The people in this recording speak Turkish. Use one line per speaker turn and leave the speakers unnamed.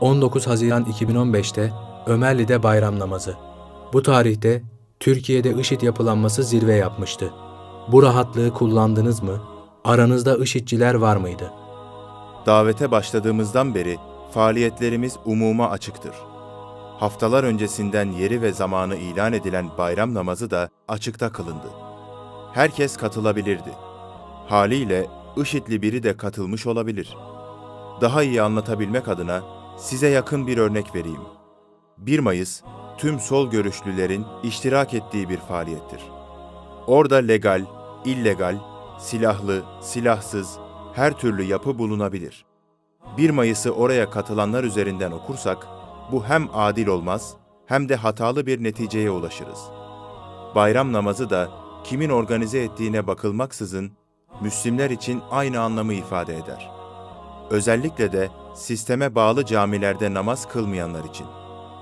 19 Haziran 2015'te Ömerli'de bayram namazı. Bu tarihte Türkiye'de IŞİD yapılanması zirve yapmıştı. Bu rahatlığı kullandınız mı? Aranızda IŞİD'ciler var mıydı?
Davete başladığımızdan beri faaliyetlerimiz umuma açıktır. Haftalar öncesinden yeri ve zamanı ilan edilen bayram namazı da açıkta kılındı. Herkes katılabilirdi. Haliyle IŞİD'li biri de katılmış olabilir. Daha iyi anlatabilmek adına size yakın bir örnek vereyim. 1 Mayıs, tüm sol görüşlülerin iştirak ettiği bir faaliyettir. Orada legal, illegal, silahlı, silahsız, her türlü yapı bulunabilir. 1 Mayıs'ı oraya katılanlar üzerinden okursak, bu hem adil olmaz hem de hatalı bir neticeye ulaşırız. Bayram namazı da kimin organize ettiğine bakılmaksızın Müslimler için aynı anlamı ifade eder. Özellikle de sisteme bağlı camilerde namaz kılmayanlar için.